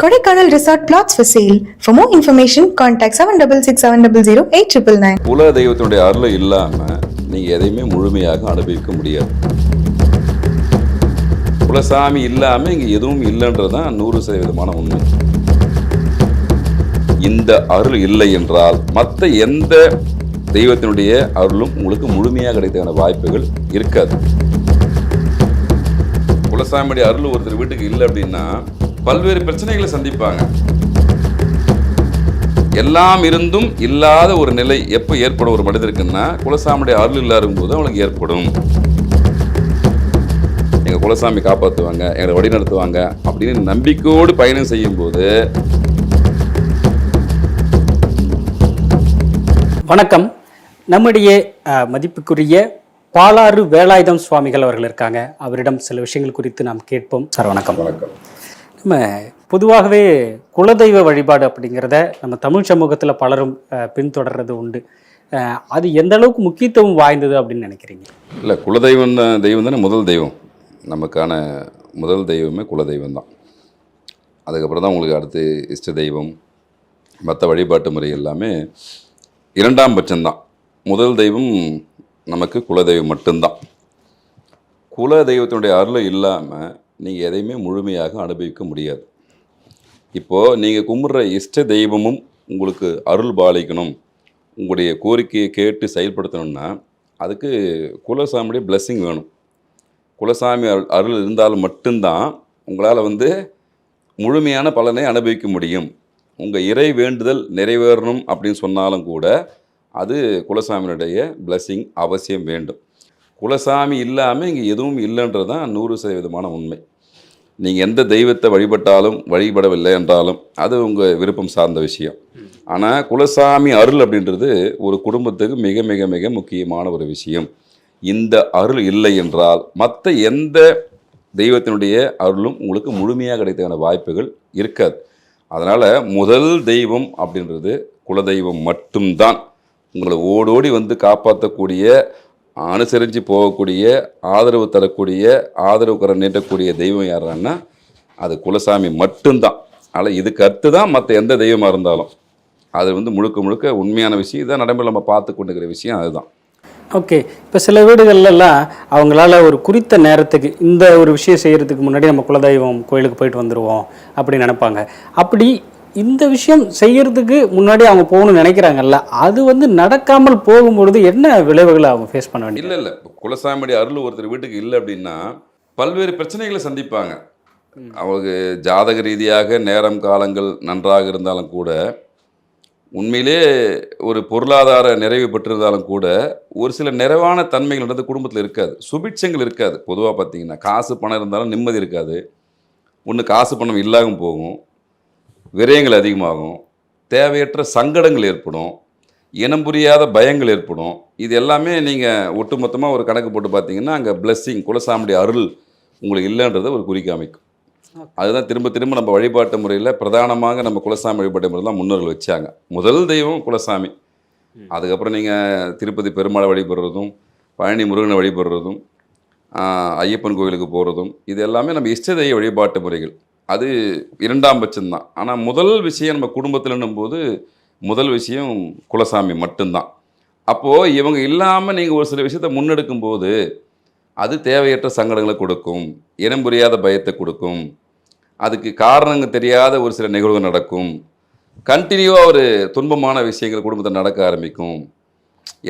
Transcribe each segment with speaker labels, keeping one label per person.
Speaker 1: Kodaikanal resort flats for sale for more information contact seven double six seven double zero eight triple nine
Speaker 2: குல தெய்வத்தினுடைய அருள் இல்லாமல் நீங்கள் எதையுமே முழுமையாக அனுபவிக்க முடியாது. குலசாமி இல்லாமல் இங்கே எதுவும் இல்லைன்றது தான் நூறு சதவீதமான உண்மை. இந்த அருள் இல்லை என்றால் மற்ற எந்த தெய்வத்தினுடைய அருளும் உங்களுக்கு முழுமையாக கிடைத்ததான வாய்ப்புகள் இருக்காது. குலசாமியுடைய அருள் ஒருத்தர் வீட்டுக்கு இல்லை அப்படின்னா பல்வேறு பிரச்சனைகளை சந்திப்பாங்க. எல்லாம் இருந்தும் இல்லாத ஒரு நிலை எப்போ ஏற்படும் ஒரு மனிதருக்குன்னா குலசாமியுடைய அருள் இல்லாத போது அவங்களுக்கு ஏற்படும். எங்கள் குலசாமி காப்பாற்றுவாங்க எங்களை வழி நடத்துவாங்க அப்படின்னு நம்பிக்கையோடு பயணம் செய்யும்போது
Speaker 3: வணக்கம். நம்முடைய மதிப்புக்குரிய பாலாறு வேலாயுதம் சுவாமிகள் அவர்கள் இருக்காங்க. அவரிடம் சில விஷயங்கள் குறித்து நாம் கேட்போம். சார் வணக்கம்.
Speaker 2: வணக்கம்.
Speaker 3: நம்ம பொதுவாகவே குலதெய்வ வழிபாடு அப்படிங்கிறத நம்ம தமிழ் சமூகத்தில் பலரும் பின்தொடர்றது உண்டு. அது எந்த அளவுக்கு முக்கியத்துவம் வாய்ந்தது அப்படின்னு நினைக்கிறீங்க?
Speaker 2: இல்லை குலதெய்வம் தான் தெய்வம் தானே முதல் தெய்வம். நமக்கான முதல் தெய்வமே குலதெய்வம் தான். அதுக்கப்புறம் தான் உங்களுக்கு அடுத்து இஷ்ட தெய்வம் மற்ற வழிபாட்டு முறை எல்லாமே இரண்டாம் பட்சம்தான் முதல் தெய்வம் நமக்கு குலதெய்வம் மட்டும்தான். குல தெய்வத்தினுடைய அருள் இல்லாமல் நீங்கள் எதையுமே முழுமையாக அனுபவிக்க முடியாது. இப்போது நீங்கள் கும்பிட்ற இஷ்ட தெய்வமும் உங்களுக்கு அருள் பாலிக்கணும். உங்களுடைய கோரிக்கையை கேட்டு செயல்படுத்தணும்னா அதுக்கு குலசாமியுடைய blessing வேணும். குலசாமி அருள் அருள் இருந்தால் மட்டும்தான் உங்களால் வந்து முழுமையான பலனை அனுபவிக்க முடியும். உங்கள் இறை வேண்டுதல் நிறைவேறணும் அப்படின்னு சொன்னாலும் கூட அது குலசாமியினுடைய blessing அவசியம் வேண்டும். குலசாமி இல்லாமல் இங்கே எதுவும் இல்லைன்றது தான் நூறு சதவீதமான உண்மை. நீங்கள் எந்த தெய்வத்தை வழிபட்டாலும் வழிபடவில்லை என்றாலும் அது உங்கள் விருப்பம் சார்ந்த விஷயம். ஆனால் குலசாமி அருள் அப்படின்றது ஒரு குடும்பத்துக்கு மிக மிக மிக முக்கியமான ஒரு விஷயம். இந்த அருள் இல்லை என்றால் மற்ற எந்த தெய்வத்தினுடைய அருளும் உங்களுக்கு முழுமையாக கிடைத்ததான வாய்ப்புகள் இருக்காது. அதனால் முதல் தெய்வம் அப்படின்றது குலதெய்வம் மட்டும்தான். உங்களை ஓடோடி வந்து காப்பாற்றக்கூடிய அனுசரித்து போகக்கூடிய ஆதரவு தரக்கூடிய ஆதரவு கரம் நீட்டக்கூடிய தெய்வம் யாருன்னா அது குலசாமி மட்டும்தான். ஆனால் இதுக்கு அடுத்து தான் மற்ற எந்த தெய்வமாக இருந்தாலும். அது வந்து முழுக்க முழுக்க உண்மையான விஷயம். இதான் நடைமுறை நம்ம பார்த்து கொண்டுக்கிற விஷயம் அதுதான்.
Speaker 3: ஓகே. இப்போ சில வீடுகள்லாம் அவங்களால ஒரு குறித்த நேரத்துக்கு இந்த ஒரு விஷயம் செய்கிறதுக்கு முன்னாடி நம்ம குலதெய்வம் கோயிலுக்கு போயிட்டு வந்துடுவோம் அப்படின்னு நினைப்பாங்க. அப்படி இந்த விஷயம் செய்யறதுக்கு முன்னாடி அவங்க போகணும்னு நினைக்கிறாங்கல்ல அது வந்து நடக்காமல் போகும்பொழுது என்ன விளைவுகளை அவங்க ஃபேஸ் பண்ண வேண்டியது?
Speaker 2: இல்லை இல்லை. குலசாமியுடைய அருள் ஒருத்தர் வீட்டுக்கு இல்லை அப்படின்னா பல்வேறு பிரச்சனைகளை சந்திப்பாங்க. அவங்களுக்கு ஜாதக ரீதியாக நேரம் காலங்கள் நன்றாக இருந்தாலும் கூட உண்மையிலே ஒரு பொருளாதார நிறைவு பெற்றிருந்தாலும் கூட ஒரு சில நிறைவான தன்மைகள் வந்து குடும்பத்தில் இருக்காது. சுபிட்சங்கள் இருக்காது. பொதுவாக பார்த்தீங்கன்னா காசு பணம் இருந்தாலும் நிம்மதி இருக்காது. ஒன்று காசு பணம் இல்லாமல் போகும். விரயங்கள் அதிகமாகும் தேவையற்ற சங்கடங்கள் ஏற்படும் இனம் புரியாத பயங்கள் ஏற்படும். இது எல்லாமே நீங்கள் ஒட்டுமொத்தமாக ஒரு கணக்கு போட்டு பார்த்தீங்கன்னா அங்கே blessing குலசாமியுடைய அருள் உங்களுக்கு இல்லைன்றதை ஒரு குறி காமிக்கும் அதுதான் திரும்ப திரும்ப நம்ம வழிபாட்டு முறையில் பிரதானமாக நம்ம குலசாமி வழிபாட்டு முறை தான் முன்னோர்கள் வச்சாங்க. முதல் தெய்வம் குலசாமி. அதுக்கப்புறம் நீங்கள் திருப்பதி பெருமாளை வழிபடுறதும் பழனி முருகனை வழிபடுறதும் ஐயப்பன் கோயிலுக்கு போகிறதும் இது எல்லாமே நம்ம இஷ்ட தெய்வ வழிபாட்டு முறைகள். அது இரண்டாம் பட்சம்தான். ஆனால் முதல் விஷயம் நம்ம குடும்பத்தில்னும் போது முதல் விஷயம் குலசாமி மட்டும்தான். அப்போது இவங்க இல்லாமல் நீங்கள் ஒரு சில விஷயத்தை முன்னெடுக்கும் போது அது தேவையற்ற சங்கடங்களை கொடுக்கும் இனம் புரியாத பயத்தை கொடுக்கும் அதுக்கு காரணங்க தெரியாத ஒரு சில நிகழ்வுகள் நடக்கும். கண்டினியூவாக ஒரு துன்பமான விஷயங்கள் குடும்பத்தில் நடக்க ஆரம்பிக்கும்.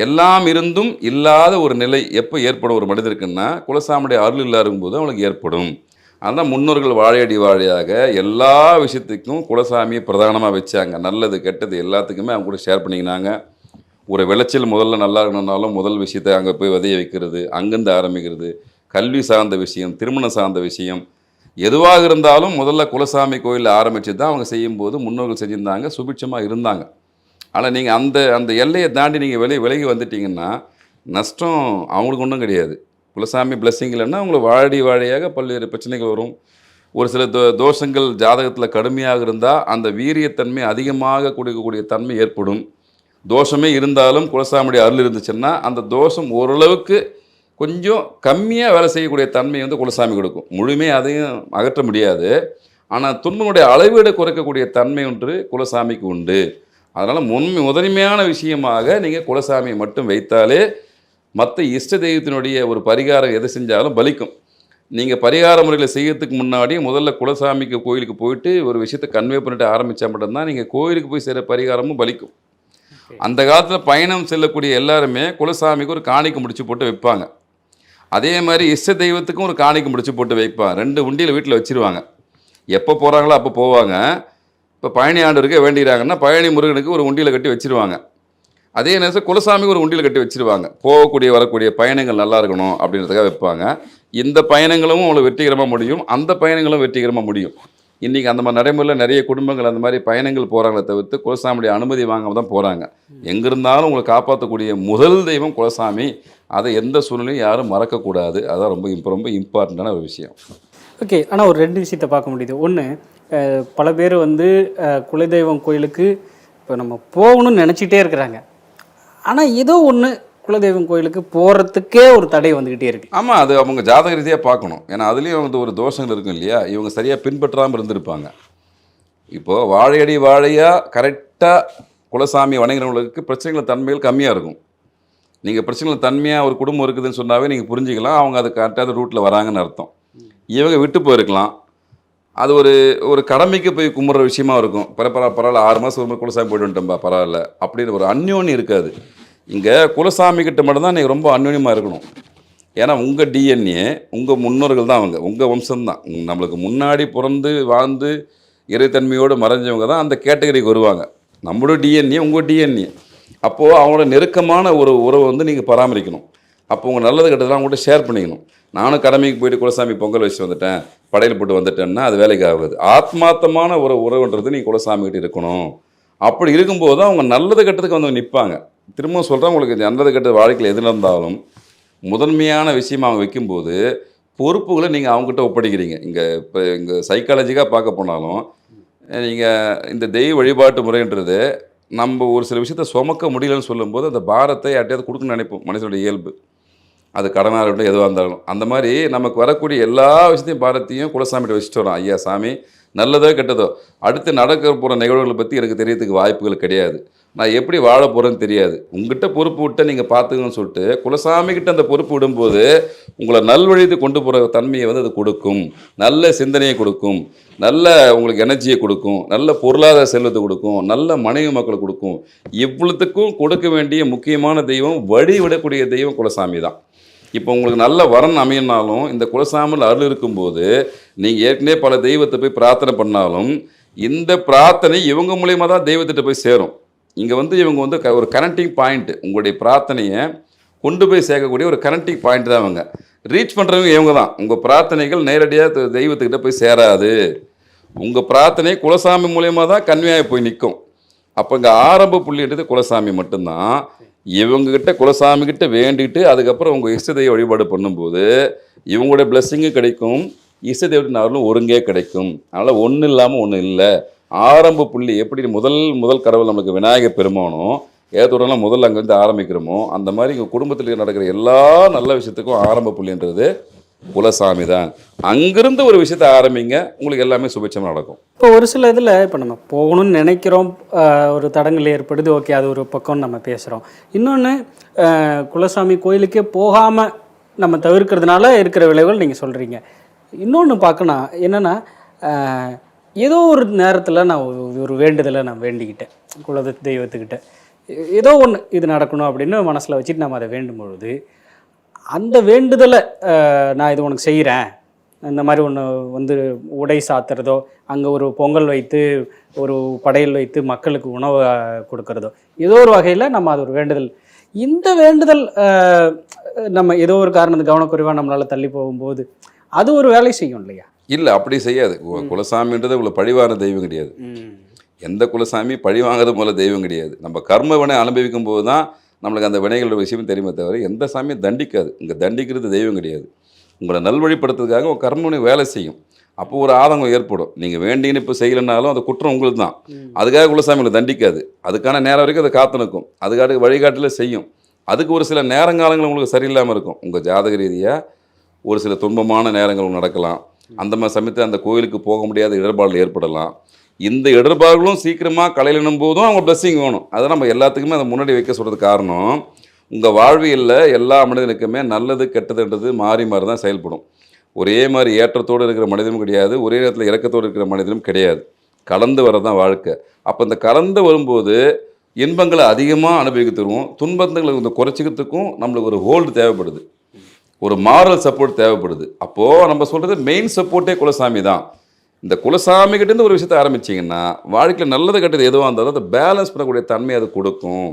Speaker 2: எல்லாம் இருந்தும் இல்லாத ஒரு நிலை எப்போ ஏற்படும் ஒரு மனிதருக்குன்னா குலசாமியுடைய அருள் இல்லாத போது அவங்களுக்கு ஏற்படும். அந்த முன்னோர்கள் வாழையடி வாழையாக எல்லா விஷயத்துக்கும் குலசாமியை பிரதானமாக வச்சாங்க. நல்லது கெட்டது எல்லாத்துக்குமே அவங்க கூட ஷேர் பண்ணிக்கினாங்க. ஒரு விளைச்சல் முதல்ல நல்லா இருக்கணும்னாலும் முதல் விஷயத்தை அங்கே போய் விதைய வைக்கிறது அங்கேருந்து ஆரம்பிக்கிறது. கல்வி சார்ந்த விஷயம் திருமணம் சார்ந்த விஷயம். எதுவாக இருந்தாலும் முதல்ல குலசாமி கோயிலில் ஆரம்பித்து தான் அவங்க செய்யும்போது முன்னோர்கள் செஞ்சுருந்தாங்க சுபிட்சமாக இருந்தாங்க. ஆனால் நீங்கள் அந்த அந்த எல்லையை தாண்டி நீங்கள் வெளியே விலகி வந்துட்டீங்கன்னா நஷ்டம் அவங்களுக்கு ஒன்றும் கிடையாது. குலசாமி பிளஸ்ஸிங் இல்லைன்னா உங்களுக்கு வாழடி வாழையாக பல்வேறு பிரச்சனைகள் வரும். ஒரு சில தோ தோஷங்கள் ஜாதகத்தில் கடுமையாக இருந்தால் அந்த வீரியத்தன்மை அதிகமாக கொடுக்கக்கூடிய தன்மை ஏற்படும். தோஷமே இருந்தாலும் குலசாமியுடைய அருள் இருந்துச்சுன்னா அந்த தோஷம் ஓரளவுக்கு கொஞ்சம் கம்மியாக வேலை செய்யக்கூடிய தன்மை வந்து குலசாமி கொடுக்கும். முழுமையாக அதையும் அகற்ற முடியாது. ஆனால் துன்பனுடைய அளவீடு குறைக்கக்கூடிய தன்மை ஒன்று குலசாமிக்கு உண்டு. அதனால் முன் முதன்மையான விஷயமாக நீங்கள் குலசாமியை மட்டும் வைத்தாலே மற்ற இஷ்ட தெய்வத்தினுடைய ஒரு பரிகாரம் எதை செஞ்சாலும் பலிக்கும். நீங்கள் பரிகார முறையில் செய்யறதுக்கு முன்னாடி முதல்ல குலசாமிக்கு கோயிலுக்கு போயிட்டு ஒரு விஷயத்தை கன்வே பண்ணிட்டு ஆரம்பித்தா மட்டும்தான் நீங்கள் கோயிலுக்கு போய் செய்கிற பரிகாரமும் பலிக்கும். அந்த காலத்தில் பயணம் செல்லக்கூடிய எல்லாருமே குலசாமிக்கு ஒரு காணிக்கை முடிச்சு போட்டு வைப்பாங்க. அதே மாதிரி இஷ்ட தெய்வத்துக்கும் ஒரு காணிக்கை முடிச்சு போட்டு வைப்பாங்க. ரெண்டு உண்டியில் வீட்டில் வச்சிருவாங்க. எப்போ போகிறாங்களோ அப்போ போவாங்க. இப்போ பழனி ஆண்டவருக்கு வேண்டிக்கிறாங்கன்னா பழனி முருகனுக்கு ஒரு உண்டியில் கட்டி வச்சிருவாங்க. அதே நேரத்தில் குலசாமி ஒரு உண்டியில் கட்டி வச்சிருவாங்க. போகக்கூடிய வரக்கூடிய பயணங்கள் நல்லா இருக்கணும் அப்படின்றதுக்காக வைப்பாங்க. இந்த பயணங்களும் உங்களுக்கு வெற்றிகரமாக முடியும். அந்த பயணங்களும் வெற்றிகரமாக முடியும். இன்றைக்கி அந்த மாதிரி நடைமுறையில் நிறைய குடும்பங்கள் அந்த மாதிரி பயணங்கள் போகிறாங்களே தவிர்த்து குலசாமியுடைய அனுமதி வாங்காமல் தான் போகிறாங்க எங்கே இருந்தாலும் உங்களை காப்பாற்றக்கூடிய முதல் தெய்வம் குலசாமி. அதை எந்த சூழ்நிலையும் யாரும் மறக்கக்கூடாது. அதான் ரொம்ப ரொம்ப இம்பார்ட்டண்ட்டான ஒரு விஷயம்.
Speaker 3: ஓகே ஆனால் ஒரு ரெண்டு விஷயத்தை பார்க்க முடியுது. ஒன்று பல பேர் வந்து குலதெய்வம் கோயிலுக்கு இப்போ நம்ம போகணும்னு நினச்சிட்டே இருக்கிறாங்க. ஆனால் ஏதோ ஒன்று குலதெய்வம் கோயிலுக்கு போகிறதுக்கே ஒரு தடை வந்துக்கிட்டே இருக்கு.
Speaker 2: ஆமாம் அது அவங்க ஜாதக ரீதியாக பார்க்கணும். ஏன்னா அதுலேயும் வந்து ஒரு தோஷங்கள் இருக்கும் இல்லையா? இவங்க சரியாக பின்பற்றாமல் இருந்திருப்பாங்க. இப்போது வாழையடி வாழையாக கரெக்டாக குலசாமி வணங்குறவங்களுக்கு பிரச்சனைகள் தன்மைகள் கம்மியாக இருக்கும். நீங்கள் பிரச்சனைகள் தன்மையாக ஒரு குடும்பம் இருக்குதுன்னு சொன்னாவே நீங்கள் புரிஞ்சுக்கலாம். அவங்க அது கரெக்டாக ரூட்டில் வராங்கன்னு அர்த்தம். இவங்க விட்டு போயிருக்கலாம். அது ஒரு ஒரு கடமைக்கு போய் கும்பிட்ற விஷயமா இருக்கும். பரவாயில்ல பரவாயில்ல ஆறு மாதம் ஒரு குலசாமி போயிட்டு வந்துட்டோம்பா பரவாயில்ல அப்படின்னு ஒரு அந்யோன்யம் இருக்காது. இங்கே குலசாமி கிட்ட மட்டும்தான் நீங்கள் ரொம்ப அந்யோன்யமாக இருக்கணும். ஏன்னா உங்கள் டிஎன்ஏ உங்கள் முன்னோர்கள் தான் அவங்க. உங்கள் வம்சம்தான். நம்மளுக்கு முன்னாடி பிறந்து வாழ்ந்து இறைத்தன்மையோடு மறைஞ்சவங்க தான் அந்த கேட்டகரிக்கு வருவாங்க. நம்மளோட டிஎன்ஏ உங்கள் டிஎன்ஏ அப்போது அவங்களோட நெருக்கமான ஒரு உறவை வந்து நீங்கள் பராமரிக்கணும். அப்போ உங்கள் நல்லது கெட்டதெல்லாம் அவங்கள்ட்ட ஷேர் பண்ணிக்கணும். நானும் கடமைக்கு போயிட்டு குலசாமி பொங்கல் வச்சு வந்துட்டேன். படையல் போட்டு வந்துட்டேன்னா அது வேலைக்கு ஆகுது. ஆத்மார்த்தமான ஒரு உறவுன்றது நீ குலசாமி கிட்ட இருக்கணும். அப்படி இருக்கும்போது தான் அவங்க நல்லது கெட்டதுக்கு வந்து நிற்பாங்க திரும்ப சொல்கிறேன் உங்களுக்கு நல்லது கெட்டது வாழ்க்கையில் எது இருந்தாலும் முதன்மையான விஷயம் அவங்க வைக்கும்போது பொறுப்புகளை நீங்கள் அவங்ககிட்ட ஒப்படைக்கிறீங்க. இங்கே இப்போ இங்கே சைக்காலஜிக்காக பார்க்க போனாலும் நீங்கள் இந்த தெய்வ வழிபாட்டு முறைன்றது நம்ம ஒரு சில விஷயத்த சுமக்க முடியலன்னு சொல்லும்போது அந்த பாரத்தை யார்ட்டையாவது கொடுக்கணும்னு நினைப்போம். மனுஷனுடைய இயல்பு. அது கடனாக இருக்கட்டும் எதுவாக இருந்தாலும். அந்த மாதிரி நமக்கு வரக்கூடிய எல்லா விஷயத்தையும் பாரத்தையும் குலசாமிகிட்ட வச்சுட்டு வரோம். ஐயா சாமி நல்லதோ கெட்டதோ. அடுத்து நடக்க போகிற நிகழ்வுகளை பற்றி எனக்கு தெரியறதுக்கு வாய்ப்புகள் கிடையாது. நான் எப்படி வாழ போகிறேன்னு தெரியாது. உங்ககிட்ட பொறுப்பு விட்ட நீங்கள் பார்த்துக்கணும்னு சொல்லிட்டு குலசாமிக்கிட்ட அந்த பொறுப்பு விடும்போது உங்களை நல்வழித்து கொண்டு போகிற தன்மையை வந்து அது கொடுக்கும். நல்ல சிந்தனையை கொடுக்கும். நல்ல உங்களுக்கு எனர்ஜியை கொடுக்கும். நல்ல பொருளாதார செல்வத்தை கொடுக்கும். நல்ல மனைவி மக்களை கொடுக்கும். இவ்வளோத்துக்கும் கொடுக்க வேண்டிய முக்கியமான தெய்வம் வழி விடக்கூடிய தெய்வம் குலசாமி தான். இப்போ உங்களுக்கு நல்ல வரன் அமையினாலும் இந்த குலசாமியில் அருள் இருக்கும்போது நீங்கள் ஏற்கனவே பல தெய்வத்தை போய் பிரார்த்தனை பண்ணாலும் இந்த பிரார்த்தனை இவங்க மூலயமா தான் தெய்வத்திட்ட போய் சேரும். இங்கே வந்து இவங்க வந்து க- ஒரு கனெக்டிங் பாயிண்ட்டு உங்களுடைய பிரார்த்தனையை கொண்டு போய் சேர்க்கக்கூடிய ஒரு கனெக்டிங் பாயிண்ட் தான் அவங்க ரீச் பண்ணுறவங்க இவங்க தான். உங்கள் பிரார்த்தனைகள் நேரடியாக தெய்வத்துக்கிட்ட போய் சேராது. உங்கள் பிரார்த்தனை குலசாமி மூலயமா தான் கன்வியாக போய் நிற்கும். அப்போ இங்கே ஆரம்ப புள்ளின்றது குலசாமி மட்டும்தான். இவங்ககிட்ட குலசாமிக்கிட்ட வேண்டிக்கிட்டு அதுக்கப்புறம் உங்கள் இஷ்ட வழிபாடு பண்ணும்போது இவங்களுடைய பிளெஸ்ஸிங்கும் கிடைக்கும் இஷ்ட தெய்வத்தின் அருளும் ஒருங்கே கிடைக்கும். அதனால் ஒன்றும் இல்லாமல் ஒன்றும் இல்லை. ஆரம்ப புள்ளி எப்படி முதல் முதல் கடவுள் நமக்கு விநாயகர் பெருமானோ ஏதோடலாம் முதல்ல அங்கேருந்து ஆரம்பிக்கிறோமோ அந்த மாதிரி எங்கள் குடும்பத்தில் நடக்கிற எல்லா நல்ல விஷயத்துக்கும் ஆரம்ப புள்ளின்றது குலசாமி தான். அங்கிருந்து ஒரு விஷயத்த ஆரம்பிங்க உங்களுக்கு எல்லாமே சுபிட்சமாக நடக்கும்.
Speaker 3: இப்போ ஒரு சில இதில் இப்போ நம்ம போகணும்னு நினைக்கிறோம் ஒரு தடங்கள் ஏற்படுது ஓகே அது ஒரு பக்கம் நம்ம பேசுகிறோம் இன்னொன்று குலசாமி கோயிலுக்கே போகாமல் நம்ம தவிர்க்கிறதுனால இருக்கிற விளைவுகள் நீங்கள் சொல்கிறீங்க இன்னொன்று பார்க்கணும் என்னென்னா ஏதோ ஒரு நேரத்தில் நான் ஒரு- ஒரு வேண்டுதலை நான் வேண்டிக்கிட்டேன் குல தெய்வத்துக்கிட்ட ஏதோ ஒன்று இது நடக்கணும் அப்படின்னு மனசில் வச்சுட்டு நம்ம அதை வேண்டும் பொழுது அந்த வேண்டுதலை நான் இது உனக்கு செய்கிறேன் இந்த மாதிரி ஒன்று வந்து உடை சாத்துறதோ அங்கே ஒரு பொங்கல் வைத்து ஒரு படையல் வைத்து மக்களுக்கு உணவு கொடுக்கறதோ ஏதோ ஒரு வகையில் நம்ம அது ஒரு வேண்டுதல். இந்த வேண்டுதல் நம்ம ஏதோ ஒரு காரணத்து கவனக்குறைவாக நம்மளால் தள்ளி போகும்போது அது ஒரு வேலை செய்யும் இல்லையா?
Speaker 2: இல்லை அப்படி செய்யாது. குலசாமின்றது இவ்வளோ பழிவான தெய்வம் கிடையாது. எந்த குலசாமி பழி வாங்குறது போல தெய்வம் கிடையாது. நம்ம கர்ம வினை அனுபவிக்கும் போது தான் நம்மளுக்கு அந்த வினைகளோட விஷயம் தெரியுமே தவிர எந்த சாமியும் தண்டிக்காது. இங்கே தண்டிக்கிறது தெய்வம் கிடையாது. உங்களை நல்வழிப்படுத்துறதுக்காக உங்கள் கர்ம வினை வேலை செய்யும். அப்போ ஒரு ஆதங்கம் ஏற்படும். நீங்கள் வேண்டிங்கன்னு இப்போ செய்யலைனாலும் அது குற்றம் உங்களுக்கு தான் அதுக்காக குலசாமி உங்களை தண்டிக்காது. அதுக்கான நேரம் வரைக்கும் அதை காத்து நிற்கும். அதுக்காக வழிகாட்டில் செய்யும். அதுக்கு ஒரு சில நேரங்காலங்கள் உங்களுக்கு சரியில்லாமல் இருக்கும். உங்கள் ஜாதக ரீதியாக ஒரு சில துன்பமான நேரங்கள் நடக்கலாம். அந்த மாதிரி சமயத்தில் அந்த கோயிலுக்கு போக முடியாத இடர்பாடுகள் ஏற்படலாம். இந்த இடர்பாடுகளும் சீக்கிரமாக கலையிலும் போதும் அவங்க பிளஸ்ஸிங் வேணும். அதை நம்ம எல்லாத்துக்குமே அதை முன்னாடி வைக்க சொல்கிறது காரணம். உங்கள் வாழ்வியலில் எல்லா மனிதனுக்குமே நல்லது கெட்டதுன்றது மாறி மாறி தான் செயல்படும். ஒரே மாதிரி ஏற்றத்தோடு இருக்கிற மனிதனும் கிடையாது ஒரே நேரத்தில் இறக்கத்தோடு இருக்கிற மனிதனும் கிடையாது. கலந்து வரதான் வாழ்க்கை. அப்போ இந்த கலந்து வரும்போது இன்பங்களை அதிகமாக அனுபவிக்க தருவோம் துன்பங்களை கொஞ்சம் குறைச்சிக்கிறதுக்கும் நம்மளுக்கு ஒரு ஹோல்டு தேவைப்படுது. ஒரு மாரல் சப்போர்ட் தேவைப்படுது. அப்போது நம்ம சொல்கிறது மெயின் சப்போர்ட்டே குலசாமி தான். இந்த குலசாமிகிட்டேருந்து ஒரு விஷயத்தை ஆரம்பிச்சிங்கன்னா வாழ்க்கையில் நல்லது கெட்டது எதுவாக இருந்தாலும் அதை பேலன்ஸ் பண்ணக்கூடிய தன்மை அது கொடுக்கும்.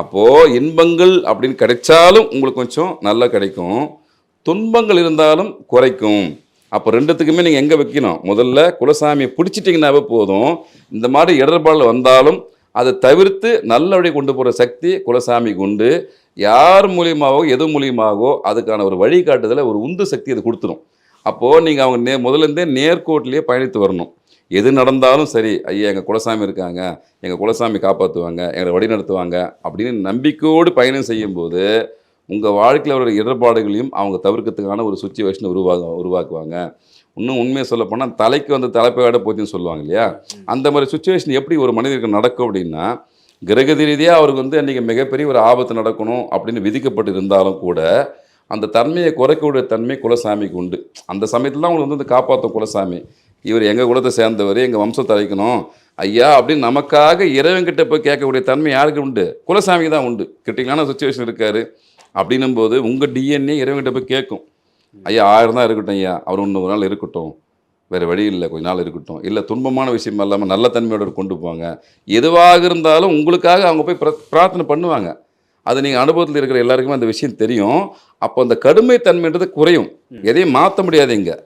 Speaker 2: அப்போது இன்பங்கள் அப்படின்னு கிடைச்சாலும் உங்களுக்கு கொஞ்சம் நல்லா கிடைக்கும். துன்பங்கள் இருந்தாலும் குறைக்கும். அப்போ ரெண்டுத்துக்குமே நீங்கள் எங்கே வைக்கணும்? முதல்ல குலசாமியை பிடிச்சிட்டிங்கனாவே போதும். இந்த மாதிரி இடர்பாடு வந்தாலும் அதை தவிர்த்து நல்ல வழி கொண்டு போகிற சக்தி குலசாமிக்கு உண்டு. யார் மூலியமாகவோ எது மூலியமாகவோ அதுக்கான ஒரு வழிகாட்டுதலை ஒரு உந்து சக்தி அது கொடுத்துரும். அப்போது நீங்கள் அவங்க நே முதல்லேருந்தே நேர்கோட்டிலேயே பயணித்து வரணும். எது நடந்தாலும் சரி ஐயா எங்கள் குலசாமி இருக்காங்க எங்கள் குலசாமி காப்பாற்றுவாங்க எங்களை வழி நடத்துவாங்க அப்படின்னு நம்பிக்கையோடு பயணம் செய்யும்போது உங்கள் வாழ்க்கையில் வர இடர்பாடுகளையும் அவங்க தவிர்க்கிறதுக்கான ஒரு சுச்சுவேஷனை உருவாக உருவாக்குவாங்க. இன்னும் உண்மையை சொல்ல போனால் தலைக்கு வந்து தலைப்பையோட போச்சுன்னு சொல்லுவாங்க இல்லையா? அந்த மாதிரி சுச்சுவேஷன் எப்படி ஒரு மனிதருக்கு நடக்கும் அப்படின்னா கிரகதி ரீதியாக அவருக்கு வந்து அன்றைக்கி மிகப்பெரிய ஒரு ஆபத்து நடக்கணும் அப்படின்னு விதிக்கப்பட்டு இருந்தாலும் கூட அந்த தன்மையை குறைக்கக்கூடிய தன்மை குலசாமிக்கு உண்டு. அந்த சமயத்தில் தான் அவங்களுக்கு வந்து காப்பாற்றும் குலசாமி. இவர் எங்கள் குலத்தை சேர்ந்தவர் எங்கள் வம்சத்தை அழைக்கணும். ஐயா அப்படின்னு நமக்காக இறைவன்கிட்ட போய் கேட்கக்கூடிய தன்மை யாருக்கு உண்டு? குலசாமிக்கு தான் உண்டு. கிரிட்டிக்கலான சுச்சுவேஷன் இருக்காரு. அப்படின்னும் போது உங்கள் டிஎன்ஏ இறைவன்கிட்ட போய் கேட்கும். ஐயா ஆயிரம் தான் இருக்கட்டும் ஐயா. அவர் இன்னும் ஒரு நாள் இருக்கட்டும். வேறு வழி இல்லை கொஞ்ச நாள் இருக்கட்டும். இல்லை துன்பமான விஷயம் இல்லாமல் நல்ல தன்மையோட கொண்டு போவாங்க. எதுவாக இருந்தாலும் உங்களுக்காக அவங்க போய் பிரார்த்தனை பண்ணுவாங்க. அது நீங்கள் அனுபவத்தில் இருக்கிற எல்லாருக்குமே அந்த விஷயம் தெரியும். அப்போ அந்த கடுமை தன்மைன்றது குறையும் எதையும் மாற்ற முடியாது இங்கே.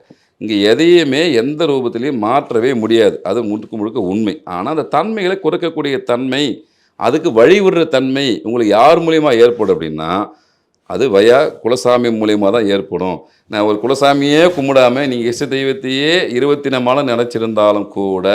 Speaker 2: இங்கே எதையுமே எந்த ரூபத்திலையும் மாற்றவே முடியாது. அது முழுக்க முழுக்க உண்மை. ஆனால் அந்த தன்மைகளை குறைக்கக்கூடிய தன்மை அதுக்கு வழிவிடுற தன்மை உங்களுக்கு யார் மூலியமா ஏற்படும் அப்படின்னா அது வயா குலசாமி மூலியமாக தான் ஏற்படும். நான் ஒரு குலசாமியே கும்பிடாம நீங்கள் இஷ்ட தெய்வத்தையே இருபத்தி நாலு நினச்சிருந்தாலும் கூட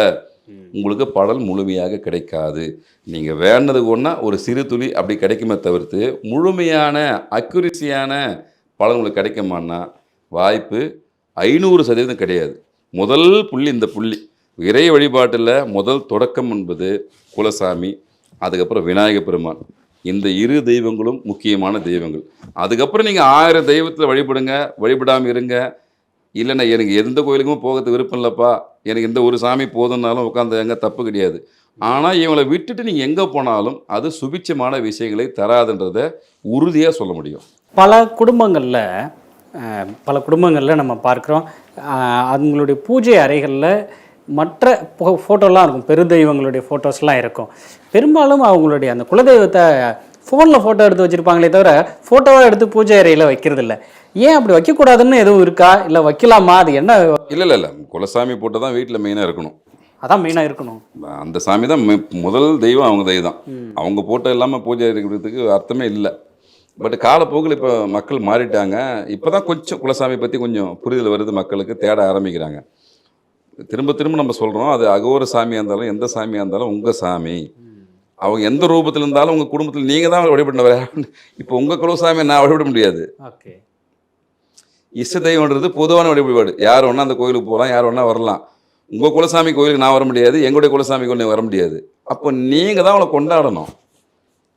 Speaker 2: உங்களுக்கு பலன் முழுமையாக கிடைக்காது. நீங்கள் வேண்டது ஒன்றா ஒரு சிறு துளி அப்படி கிடைக்குமே தவிர்த்து முழுமையான அக்யூரிசியான பலன் உங்களுக்கு கிடைக்குமான்னா வாய்ப்பு ஐநூறு சதவீதம் கிடையாது. முதல் புள்ளி இந்த புள்ளி. இறை வழிபாட்டில் முதல் தொடக்கம் என்பது குலசாமி அதுக்கப்புறம் விநாயகப் பெருமான். இந்த இரு தெய்வங்களும் முக்கியமான தெய்வங்கள். அதுக்கப்புறம் நீங்கள் ஆயிரம் தெய்வத்தில் வழிபடுங்க வழிபடாமல் இருங்க. இல்லைண்ணா எனக்கு எந்த கோயிலுக்கும் போகிறது விருப்பம் இல்லைப்பா. எனக்கு எந்த ஒரு சாமி போதும்னாலும் உட்காந்து எங்கே தப்பு கிடையாது. ஆனால் இவங்களை விட்டுட்டு நீங்கள் எங்கே போனாலும் அது சுபிச்சமான விஷயங்களை தராதுன்றதை உறுதியாக சொல்ல முடியும்.
Speaker 3: பல குடும்பங்களில் பல குடும்பங்களில் நம்ம பார்க்குறோம். அவங்களுடைய பூஜை அறைகளில் மற்ற ஃபோட்டோலாம் இருக்கும். பெருதெய்வங்களுடைய ஃபோட்டோஸ்லாம் இருக்கும். பெரும்பாலும் அவங்களுடைய அந்த குலதெய்வத்தை ஃபோனில் ஃபோட்டோ எடுத்து வச்சுருப்பாங்களே தவிர ஃபோட்டோவாக எடுத்து பூஜை அறையில் வைக்கிறது இல்ல ஏன் அப்படி வைக்கக்கூடாதுன்னு எதுவும் இருக்கா? இல்லை வைக்கலாமா? அது என்ன?
Speaker 2: இல்லை இல்லை இல்லை. குலசாமி போட்டு தான் வீட்டில் மெயினாக இருக்கணும்.
Speaker 3: அதான் மெயினாக இருக்கணும்.
Speaker 2: அந்த சாமி தான் முதல் தெய்வம் அவங்க தெய்வம் தான். அவங்க போட்டோ இல்லாமல் பூஜை இருக்கிறதுக்கு அர்த்தமே இல்லை. பட் காலப்போக்கில் இப்போ மக்கள் மாறிட்டாங்க. இப்போ தான் கொஞ்சம் குலசாமி பற்றி கொஞ்சம் புரிதல் வருது மக்களுக்கு தேட ஆரம்பிக்கிறாங்க. திரும்ப திரும்ப நம்ம சொல்கிறோம் அது அகோர சாமியாக இருந்தாலும் எந்த சாமியாக இருந்தாலும் உங்கள் சாமி. அவங்க எந்த ரூபத்தில் இருந்தாலும் உங்கள் குடும்பத்தில் நீங்கள் தான் வழிபடினவர்? இப்போ உங்கள் குலசாமியை நான் வழிபட முடியாது.
Speaker 3: ஓகே.
Speaker 2: இஷ்ட தெய்வம்ன்றது பொதுவான வழிபாடு யார் வேணா அந்த கோயிலுக்கு போகலாம் யார் வேணா வரலாம். உங்கள் குலசாமி கோயிலுக்கு நான் வர முடியாது எங்களுடைய குலசாமி கோயிலுக்கு வர முடியாது. அப்போ நீங்கள் தான் அவளை கொண்டாடணும்.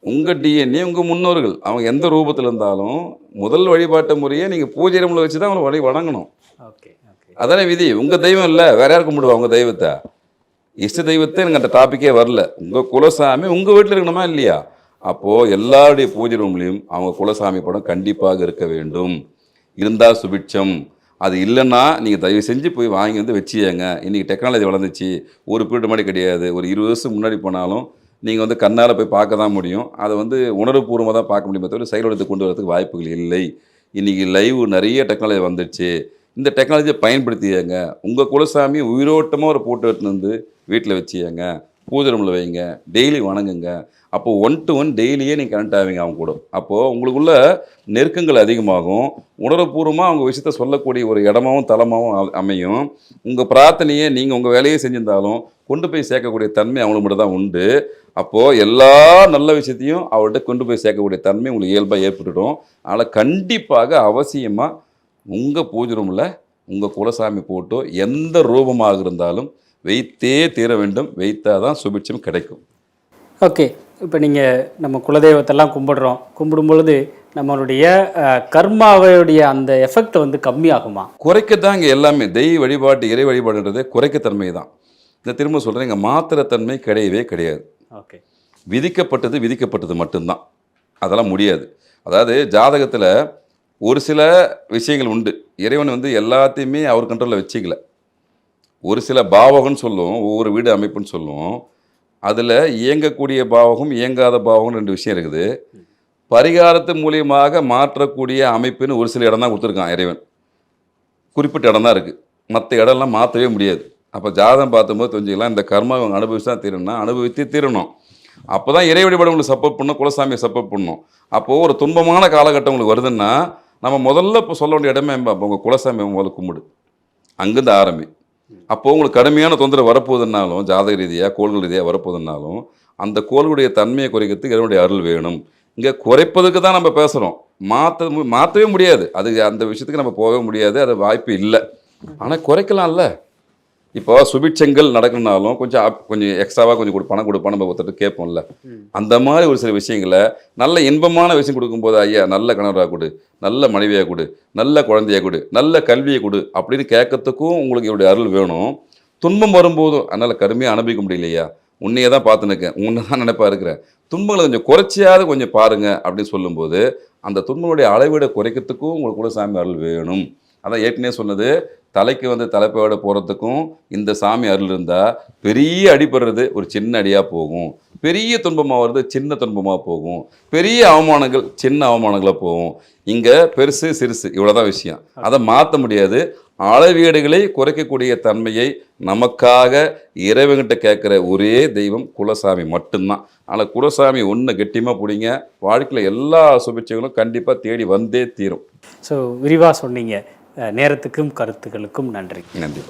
Speaker 2: உங்கள் டிஎன்ஏ உங்கள் முன்னோர்கள் அவங்க எந்த ரூபத்தில் இருந்தாலும் முதல் வழிபாட்டு முறையை நீங்கள் பூஜை ரூமில் வச்சு தான் அவங்களை வழி வணங்கணும்
Speaker 3: ஓகே ஓகே.
Speaker 2: அதானே விதி. உங்கள் தெய்வம் இல்லை வேற யார் கும்பிடுவா உங்கள் தெய்வத்தை? இஷ்ட தெய்வத்தை எனக்கு அந்த டாப்பிக்கே வரல. உங்கள் குலசாமி உங்கள் வீட்டில் இருக்கணுமா இல்லையா? அப்போது எல்லாருடைய பூஜை ரூம்லேயும் அவங்க குலசாமி படம் கண்டிப்பாக இருக்க வேண்டும். இருந்தால் சுபிட்சம். அது இல்லைன்னா நீங்கள் தயவு செஞ்சு போய் வாங்கி வந்து வச்சியங்க இன்றைக்கி டெக்னாலஜி வளர்ந்துச்சு. ஒரு பீரியட் மாதிரி கிடையாது. ஒரு இருபது வருஷம் முன்னாடி போனாலும் நீங்கள் வந்து கண்ணால் போய் பார்க்க தான் முடியும். அதை வந்து உணர்வுபூர்வமாக தான் பார்க்க முடியுமே தவிர செயலோடத்துக்கு கொண்டு வரதுக்கு வாய்ப்புகள் இல்லை. இன்றைக்கி லைவ் நிறைய டெக்னாலஜி வந்துடுச்சு. இந்த டெக்னாலஜியை பயன்படுத்தியங்க உங்கள் குலசாமி உயிரோட்டமாக ஒரு போட்டோ எடுத்துன்னு வந்து வீட்டில் வச்சியங்க பூஜை ரூமில் வைங்க டெய்லி வணங்குங்க. அப்போது ஒன் டு ஒன் டெய்லியே நீங்கள் கனெக்ட் ஆவீங்க அவங்க கூட. அப்போது உங்களுக்குள்ள நெருக்கங்கள் அதிகமாகும். உணர்வுபூர்வமாக அவங்க விஷயத்த சொல்லக்கூடிய ஒரு இடமாவும் தளமாகவும் அமையும். உங்கள் பிரார்த்தனையை நீங்கள் உங்கள் வேலையை செஞ்சிருந்தாலும் கொண்டு போய் சேர்க்கக்கூடிய தன்மை அவங்களுக்கு மட்டும் தான் உண்டு. அப்போது எல்லா நல்ல விஷயத்தையும் அவர்கிட்ட கொண்டு போய் சேர்க்கக்கூடிய தன்மை உங்களுக்கு இயல்பாக ஏற்பட்டுடும். அதனால் கண்டிப்பாக அவசியமாக உங்கள் பூஜை ரூமில் உங்கள் குலசாமி போட்டோ எந்த ரூபமாக இருந்தாலும் வைத்தே தீர வேண்டும். வைத்தாதான் சுபிட்சம் கிடைக்கும்.
Speaker 3: ஓகே. இப்போ நீங்கள் நம்ம குலதெய்வத்தெல்லாம் கும்பிடுறோம். கும்பிடும் பொழுது நம்மளுடைய கர்மாவுடைய அந்த எஃபெக்ட் வந்து கம்மியாகுமா?
Speaker 2: குறைக்கத்தான் இங்கே எல்லாமே. தெய்வ வழிபாட்டு இறை வழிபாடுன்றது குறைக்கத்தன்மை தான் இந்த திரும்ப சொல்கிறேன் இங்கே மாத்திரத்தன்மை கிடையவே கிடையாது.
Speaker 3: ஓகே.
Speaker 2: விதிக்கப்பட்டது விதிக்கப்பட்டது மட்டும்தான். அதெல்லாம் முடியாது. அதாவது ஜாதகத்தில் ஒரு சில விஷயங்கள் உண்டு. இறைவன் வந்து எல்லாத்தையுமே அவர் கண்ட்ரோலில் வச்சுக்கல. ஒரு சில பாவகம்னு சொல்லுவோம் ஒவ்வொரு வீடு அமைப்புன்னு சொல்லுவோம் அதில் இயங்கக்கூடிய பாவகம் இயங்காத பாவகம் ரெண்டு விஷயம் இருக்குது. பரிகாரத்து மூலியமாக மாற்றக்கூடிய அமைப்புன்னு ஒரு சில இடம் தான் கொடுத்துருக்கான் இறைவன். குறிப்பிட்ட இடம் தான் இருக்குது மற்ற இடம்லாம் மாற்றவே முடியாது. அப்போ ஜாதகம் பார்த்தும்போது தெரிஞ்சுக்கலாம் இந்த கர்மா இவங்க அனுபவிச்சு தான் தீரணும்னா அனுபவித்து தீரணும். அப்போ தான் இறை வழிபாடு சப்போர்ட் பண்ணணும் குலசாமியை சப்போர்ட் பண்ணணும். அப்போது ஒரு துன்பமான காலகட்டம் உங்களுக்கு வருதுன்னா நம்ம முதல்ல இப்போ சொல்ல வேண்டிய இடமே அப்போ உங்கள் குலசாமி முதல்ல கும்பிடு. அங்கேருந்து ஆரம்பி. அப்போது உங்களுக்கு கடுமையான தொந்தரவு வரப்போகுதுன்னாலும் ஜாதக ரீதியாக கோள்கள் ரீதியாக வரப்போகுதுன்னாலும் அந்த கோள்களுடைய தன்மையை குறைக்கிறதுக்கு இறைவனுடைய அருள் வேணும். இங்கே குறைப்பதுக்கு தான் நம்ம பேசுகிறோம் மாற்ற மாற்றவே முடியாது. அது அந்த விஷயத்துக்கு நம்ம போகவே முடியாது. அது வாய்ப்பு இல்லை. ஆனால் குறைக்கலாம்ல. இப்போ சுபிட்சங்கள் நடக்கணும்னாலும் கொஞ்சம் கொஞ்சம் எக்ஸ்ட்ராவாக கொஞ்சம் கொடு பணம் கொடுப்போம் நம்ம ஒருத்தர் கேட்போம்ல. அந்த மாதிரி ஒரு சில விஷயங்களை நல்ல இன்பமான விஷயம் கொடுக்கும்போது ஐயா நல்ல கணவராக கொடு நல்ல மனைவியாக கொடு நல்ல குழந்தைய கொடு நல்ல கல்வியை கொடு அப்படின்னு கேட்கறதுக்கும் உங்களுக்கு என்னுடைய அருள் வேணும். துன்பம் வரும்போதும் அதனால் கருமையாக அனுபவிக்க முடியலையா? உன்னையே தான் பார்த்து நிற்கேன் உன்னை தான் நினைப்பா இருக்கிறேன் துன்பங்களை கொஞ்சம் குறைச்சியாவது கொஞ்சம் பாருங்க அப்படின்னு சொல்லும்போது அந்த துன்பங்களுடைய அளவீடை குறைக்கிறதுக்கும் உங்களுக்கு கூட சாமி அருள் வேணும். அதான் ஏற்கனவே சொன்னது தலைக்கு வந்து தலைப்போட போகிறதுக்கும் இந்த சாமி அருள் இருந்தால் பெரிய அடிபடுறது ஒரு சின்ன அடியாக போகும். பெரிய துன்பமாக வருது சின்ன துன்பமாக போகும். பெரிய அவமானங்கள் சின்ன அவமானங்களாக போகும். இங்கே பெருசு சிறுசு இவ்வளோதான் விஷயம். அதை மாற்ற முடியாது. அளவீடுகளை குறைக்கக்கூடிய தன்மையை நமக்காக இறைவன்கிட்ட கேட்குற ஒரே தெய்வம் குலசாமி மட்டும்தான். ஆனால் குலசாமி ஒன்று கெட்டியமாக பிடிங்க வாழ்க்கையில் எல்லா சுபிட்சைகளும் கண்டிப்பாக தேடி வந்தே தீரும்.
Speaker 3: ஸோ விரிவாக சொன்னீங்க. நேரத்துக்கும் கருத்துக்களுக்கும் நன்றி.
Speaker 2: நன்றி